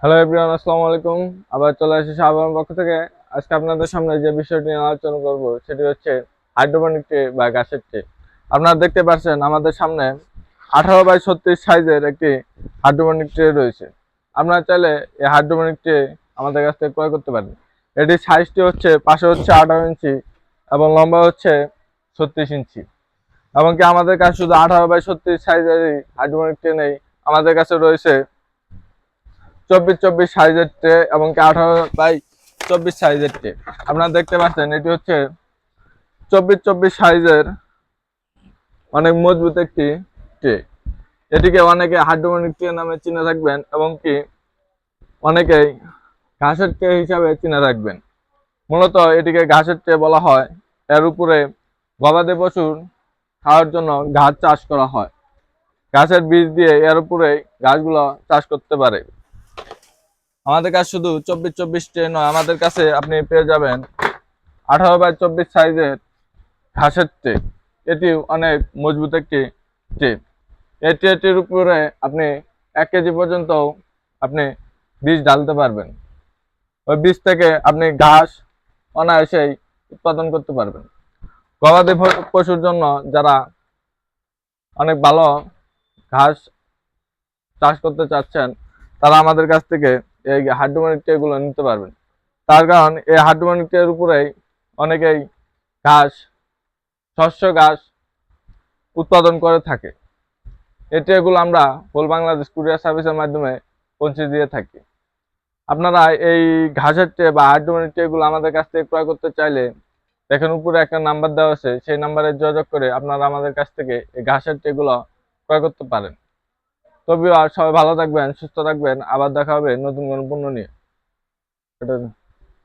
Hello everyone আসসালামু আলাইকুম। আবার চলে আসি শাহবান পক্ষ থেকে। আজকে আপনাদের সামনে যে বিষয়টি নিয়ে আলোচনা করব, সেটি হচ্ছে হাইড্রোপনিক ট্রে বা গাছের ট্রে আপনারা দেখতে পাচ্ছেন, আমাদের সামনে আঠারো বাই ছত্রিশ সাইজের একটি হাইড্রোপনিক ট্রে রয়েছে। আপনারা চাইলে এই হাইড্রোপনিক ট্রে আমাদের কাছ থেকে ক্রয় করতে পারেন। এটির সাইজটি হচ্ছে, পাশে হচ্ছে আঠারো ইঞ্চি এবং লম্বা হচ্ছে ছত্রিশ ইঞ্চি। এমনকি আমাদের কাছে শুধু আঠারো বাই ছত্রিশ সাইজেরই হাইড্রোপনিক ট্রে নেই, আমাদের কাছে রয়েছে চব্বিশ চব্বিশ সাইজের ট্রে এবং কি আঠারো বাই চব্বিশ সাইজের ট্রে আপনারা দেখতে পাচ্ছেন, এটি হচ্ছে চব্বিশ চব্বিশ সাইজের অনেক মজবুত একটি ট্রে এটিকে অনেকে হাইড্রোমনিক ট্রে নামে চিনে থাকবেন এবং কি অনেকেই ঘাসের ট্রে হিসাবে চিনে রাখবেন মূলত এটিকে ঘাসের ট্রে বলা হয়। এর উপরে গবাদি পশুর খাওয়ার জন্য ঘাস চাষ করা হয়। গাছের বীজ দিয়ে এর উপরে গাছগুলো চাষ করতে পারে। আমাদের কাছে শুধু চব্বিশ চব্বিশ ট্রে নয়, আমাদের কাছে আপনি পেয়ে যাবেন আঠারো বাই চব্বিশ সাইজের ঘাসের ট্রে। এটি অনেক মজবুত একটি ট্রে। এই ট্রেটির উপরে আপনি এক কেজি পর্যন্ত আপনি বীজ ডালতে পারবেন। ওই বীজ থেকে আপনি ঘাস অনায়াসেই উৎপাদন করতে পারবেন। গবাদি পশুর জন্য যারা অনেক ভালো ঘাস চাষ করতে চাচ্ছেন, তারা আমাদের কাছ থেকে এই হাইড্রোমনিক ট্রেগুলো নিতে পারবেন। তার কারণ এই হাইড্রোমনিক ট্রের উপরেই অনেকেই ঘাস, শস্য ঘাস উৎপাদন করে থাকে। এই ট্রেগুলো আমরা হোল বাংলাদেশ কুরিয়ার সার্ভিসের মাধ্যমে পৌঁছে দিয়ে থাকি। আপনারা এই ঘাসের ট্রে বা হাইড্রোমনিক ট্রেগুলো আমাদের কাছ থেকে ক্রয় করতে চাইলে দেখেন উপরে একটা নাম্বার দেওয়া আছে, সেই নাম্বারে যোগাযোগ করে আপনারা আমাদের কাছ থেকে এই ঘাসের ট্রেগুলো ক্রয় করতে পারেন। তবে আর সবাই ভালো থাকবেন, সুস্থ থাকবেন, আবার দেখা হবে নতুন কোনো পণ্য নিয়ে। এটা